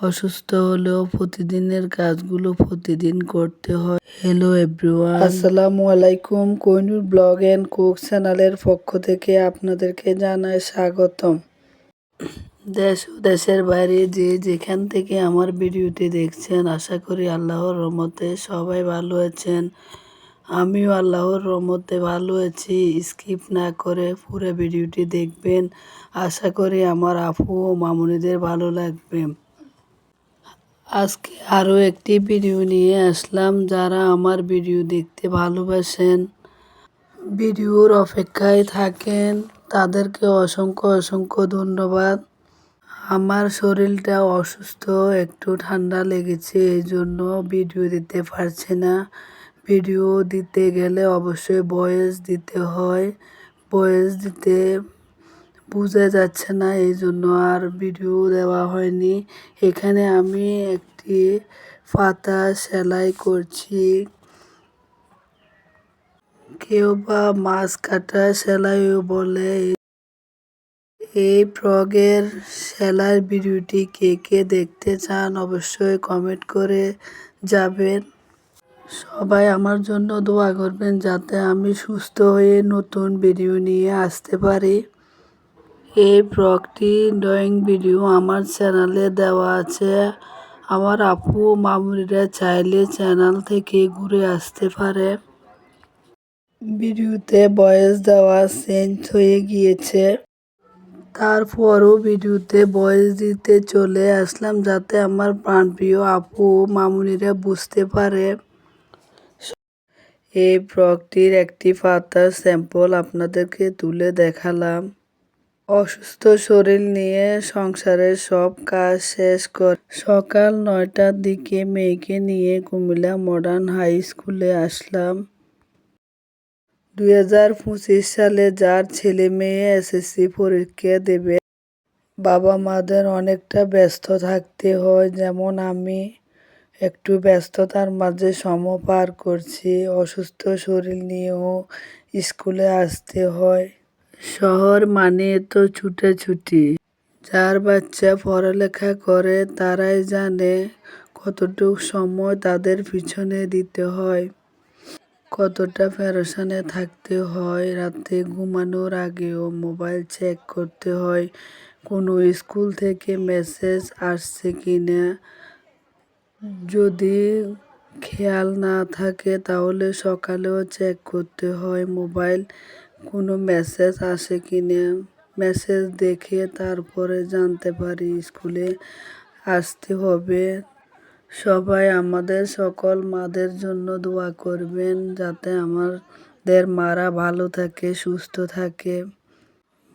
অসুস্থ হলেও প্রতিদিনের কাজগুলো প্রতিদিন করতে হয়। হ্যালো এভরিওয়ান আসসালামু আলাইকুম। কোহিনুর ব্লগ অ্যান্ড কুক চ্যানেলের পক্ষ থেকে আপনাদেরকে জানাই স্বাগতম। দেশ ও দেশের বাইরে যে যেখান থেকে আমার ভিডিওটি দেখছেন আশা করি আল্লাহর রহমতে সবাই ভালো আছেন। আমিও আল্লাহর রহমতে ভালো আছি। স্কিপ না করে পুরো ভিডিওটি দেখবেন। আশা করি আমার আপু ও মামুনিদের ভালো লাগবে। আজকে আরও একটি ভিডিও নিয়ে আসলাম। যারা আমার ভিডিও দেখতে ভালোবাসেন, ভিডিওর অপেক্ষায় থাকেন, তাদেরকে অসংখ্য অসংখ্য ধন্যবাদ। আমার শরীরটা অসুস্থ, একটু ঠান্ডা লেগেছে এই জন্য ভিডিও দিতে পারছি না। ভিডিও দিতে গেলে অবশ্যই ভয়েস দিতে হয়। ভয়েস দিতে বোঝা যাচ্ছে না, এই জন্য আর ভিডিও দেওয়া হয়নি। এখানে আমি একটি পাতা সেলাই করছি। কেউ বা মাছ কাটা সেলাইও বলে। এই ফ্রগের সেলাইয়ের ভিডিওটি কে কে দেখতে চান অবশ্যই কমেন্ট করে যাবেন সবাই আমার জন্য দোয়া করবেন যাতে আমি সুস্থ হয়ে নতুন ভিডিও নিয়ে আসতে পারি। এই ফ্রকটি ড্রয়িং ভিডিও আমার চ্যানেলে দেওয়া আছে। আমার আপু মামুনিরা চাইলে চ্যানেল থেকে ঘুরে আসতে পারে। ভিডিওতে বয়স দেওয়া চেঞ্জ হয়ে গিয়েছে। তারপরও ভিডিওতে বয়স দিতে চলে আসলাম যাতে আমার প্রাণপ্রিয় আপু মামুনিরা বুঝতে পারে। এই ফ্রকটির একটি পাতার স্যাম্পল আপনাদেরকে তুলে দেখালাম। অসুস্থ শরীর নিয়ে সংসারের সব কাজ শেষ কর। সকাল নয়টার দিকে মেয়েকে নিয়ে কুমিল্লা মডার্ন হাই স্কুলে আসলাম। দু হাজার পঁচিশ সালে যার ছেলে মেয়ে এসএসসি পরীক্ষা দেবে, বাবা মাদের অনেকটা ব্যস্ত থাকতে হয়। যেমন আমি একটু ব্যস্ততার মাঝে সম পার করছি, অসুস্থ শরীর নিয়েও স্কুলে আসতে হয়। শহর মানে তো ছুটাছুটি যার বাচ্চা পড়ালেখা করে, তারাই জানে কতটুক সময় তাদের পিছনে দিতে হয়। কতটা প্যারেশানে থাকতে হয়, রাতে ঘুমানোর আগেও মোবাইল চেক করতে হয়, কোনো স্কুল থেকে মেসেজ আসছে কি না। যদি খেয়াল না থাকে, তাহলে সকালেও চেক করতে হয়, মোবাইল কোনো মেসেজ আসে কি না মেসেজ দেখে তারপরে জানতে পারি স্কুলে আসতে হবে। সবাই আমাদের সকল মাদের জন্য দোয়া করবেন যাতে আমাদের মারা ভালো থাকে, সুস্থ থাকে।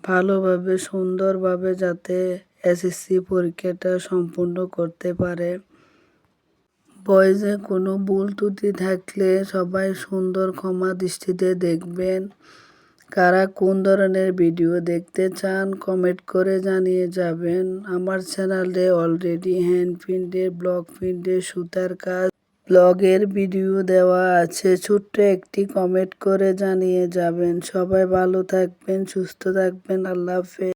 ভালোভাবে, সুন্দরভাবে যাতে এসএসসি পরীক্ষাটা সম্পূর্ণ করতে পারে। বয়সে কোনো ভুল ত্রুটি থাকলে সবাই সুন্দর ক্ষমা দৃষ্টিতে দেখবেন। কারা কোন ধরনের ভিডিও দেখতে চান, কমেন্ট করে জানিয়ে যাবেন। আমার চ্যানেলে অলরেডি হ্যান্ড প্রিন্টের ব্লক প্রিন্টের সুতার কাজ ব্লগের ভিডিও দেওয়া আছে। ছোট্ট একটি কমেন্ট করে জানিয়ে যাবেন। সবাই ভালো থাকবেন, সুস্থ থাকবেন, আল্লাহ হাফেজ।